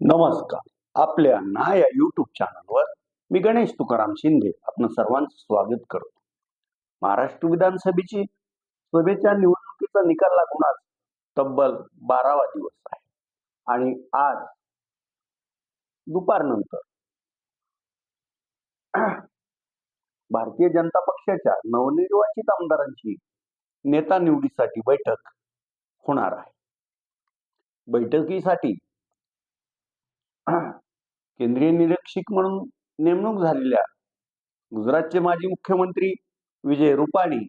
नमस्कार. आपल्या ना या युट्यूब चॅनलवर मी गणेश तुकाराम शिंदे आपण सर्वांचं स्वागत करतो. महाराष्ट्र विधानसभेची सभेच्या निवडणुकीचा निकाल लागून आज तब्बल बारावा दिवस आहे. आणि आज दुपारनंतर भारतीय जनता पक्षाच्या नवनिर्वाचित आमदारांची नेता निवडीसाठी बैठक होणार आहे. बैठकीसाठी केंद्रीय निरीक्षक म्हणून नेमणूक झालेल्या गुजरातचे माजी मुख्यमंत्री विजय रुपाणी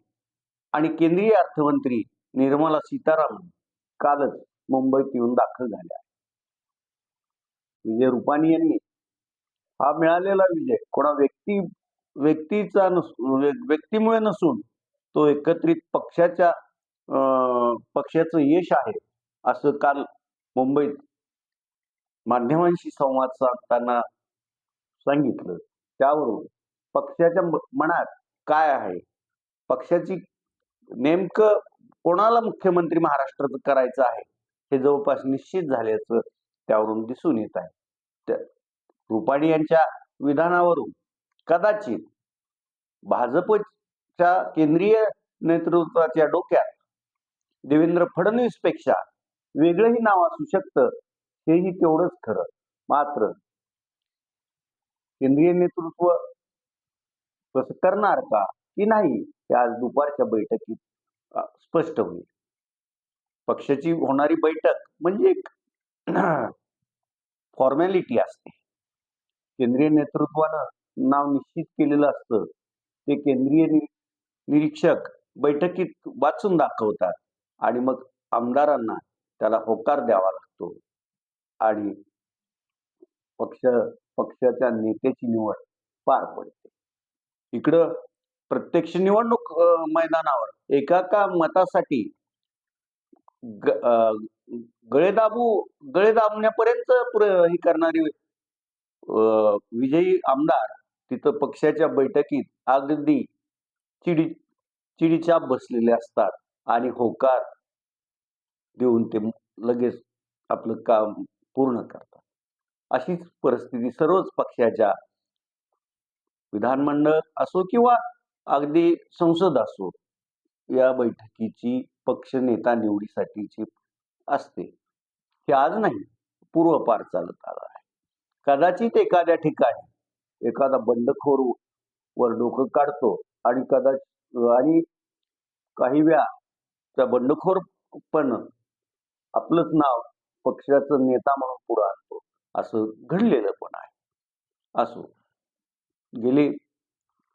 आणि केंद्रीय अर्थमंत्री निर्मला सीतारामन कालच मुंबईत येऊन दाखल झाल्या विजय रुपाणी यांनी हा मिळालेला विजय कोणा व्यक्ती व्यक्तीचा नसून म्हणजे व्यक्तीमुळे नसून तो एकत्रित पक्षाच्या अं, पक्षाचं यश आहे असं काल मुंबईत माध्यमांशी संवाद साधताना सांगितलं. त्यावरून पक्षाच्या मनात काय आहे? पक्षाची नेमकं कोणाला मुख्यमंत्री महाराष्ट्राचं करायचं आहे? हे जवळपास निश्चित झाल्याचं त्यावरून दिसून येत आहे. रुपाणी यांच्या विधानावरून कदाचित भाजपच्या केंद्रीय नेतृत्वाच्या डोक्यात देवेंद्र फडणवीसपेक्षा वेगळंही नाव असू शकतं हेही तेवढंच खरं. मात्र केंद्रीय नेतृत्व कसं करणार का की नाही हे आज दुपारच्या बैठकीत स्पष्ट होईल. पक्षाची होणारी बैठक म्हणजे एक फॉर्मॅलिटी असते. केंद्रीय नेतृत्वानं नाव निश्चित केलेलं असतं. ते केंद्रीय निरीक्षक बैठकीत वाचून दाखवतात आणि मग आमदारांना त्याला होकार द्यावा लागतो. आणि पक्ष पक्षाच्या नेत्याची निवड पार पडते. इकडं प्रत्यक्ष निवडणूक मैदानावर एका का मतासाठी गळे दाबू गळे दाबण्यापर्यंत हे करणारी अं, विजयी आमदार तिथं पक्षाच्या बैठकीत अगदी चिडी चिडीचाप बसलेले असतात आणि होकार देऊन ते लगेच आपलं काम पूर्ण करतात. अशीच परिस्थिती सर्वच पक्षाच्या विधानमंडळ असो किंवा अगदी संसद असो या बैठकीची पक्ष नेता निवडीसाठीची असते. हे आज नाही पूर्वपार चालत आलं आहे. कदाचित एखाद्या ठिकाणी एखादा बंडखोर वर डोकं काढतो आणि कदाचित आणि काही वेळा त्या बंडखोर पण आपलंच नाव पक्षाचं नेता म्हणून पुढे आणतो. असं घडलेलं पण आहे. असो. गेले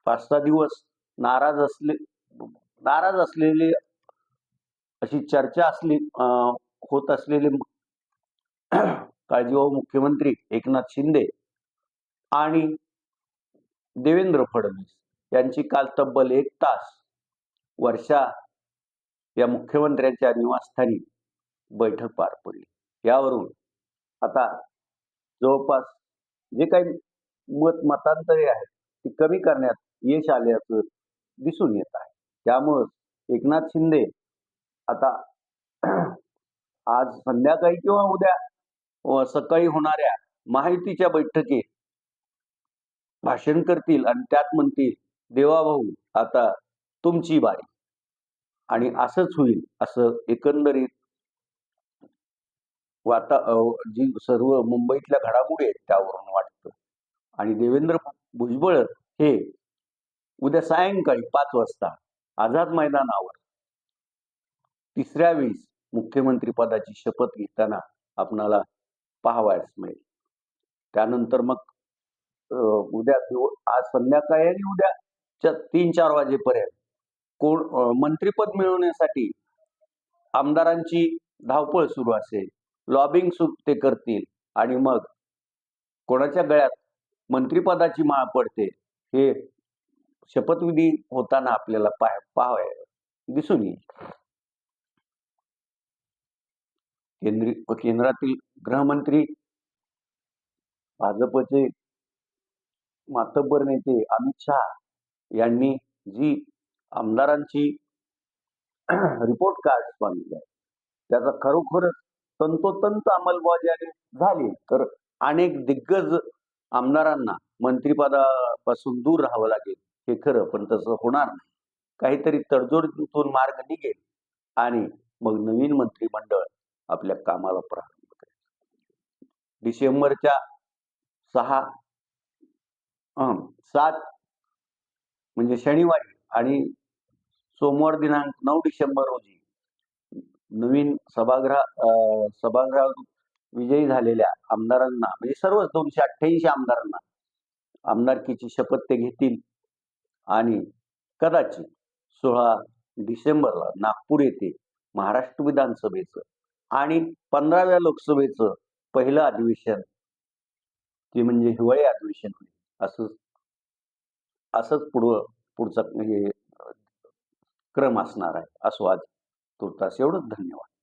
पाच सहा दिवस नाराज असले नाराज असलेले अशी चर्चा असली अं, होत असलेले काळजीवाहू मुख्यमंत्री एकनाथ शिंदे आणि देवेंद्र फडणवीस यांची काल तब्बल एक तास वर्षा या मुख्यमंत्र्यांच्या निवासस्थानी बैठक पार पडली. यावरून आता जवळपास जे काही मत मतांतरे आहेत ती कमी करण्यात यश आल्याचं दिसून येत आहे. त्यामुळं एकनाथ शिंदे आता आज संध्याकाळी किंवा उद्या सकाळी होणाऱ्या माहितीच्या बैठकीत भाषण करतील आणि त्यात म्हणतील देवाभाऊ आता तुमची बारी. आणि असंच होईल असं एकंदरीत वाता जी सर्व मुंबईतल्या घडामोडी आहेत त्यावरून वाटतं. आणि देवेंद्र भुजबळ हे उद्या सायंकाळी पाच वाजता आझाद मैदानावर तिसऱ्या वेळीस मुख्यमंत्री पदाची शपथ घेताना आपणाला पाहावयास मिळेल. त्यानंतर मग उद्या आज संध्याकाळी आणि उद्या तीन चार वाजेपर्यंत कोण मंत्रीपद मिळवण्यासाठी आमदारांची धावपळ सुरू असेल. लॉबिंग ते करतील आणि मग कोणाच्या गळ्यात मंत्रिपदाची माळ पडते हे शपथविधी होताना आपल्याला पाह पाहावया दिसून येईल. केंद्रीय केंद्रातील गृहमंत्री भाजपचे मातब्बर नेते अमित शहा यांनी जी आमदारांची रिपोर्ट कार्ड मागितले त्याचा खरोखरच तंतोतंत अंमलबजावणी झाली. तर अनेक दिग्गज आमदारांना मंत्रिपदापासून दूर राहावं लागेल. हे खरं पण तसं होणार नाही. काहीतरी तडजोडीतून मार्ग निघेल आणि मग नवीन मंत्रिमंडळ आपल्या कामाला प्रारंभ करेल. डिसेंबरच्या सहा अं, सात म्हणजे शनिवारी आणि सोमवार दिनांक नऊ डिसेंबर रोजी नवीन सभागृह अं, सभागृह विजयी झालेल्या आमदारांना म्हणजे सर्वच दोनशे अठ्ठ्याऐंशी आमदारांना आमदारकीची शपथ ते घेतील. आणि कदाचित सोळा डिसेंबरला नागपूर येथे महाराष्ट्र विधानसभेचं आणि पंधराव्या लोकसभेचं पहिलं अधिवेशन ते म्हणजे हिवाळी अधिवेशन होईल असं असंच पुढं पुढचा हे क्रम असणार आहे असो आज तुर्तास एवढंच धन्यवाद.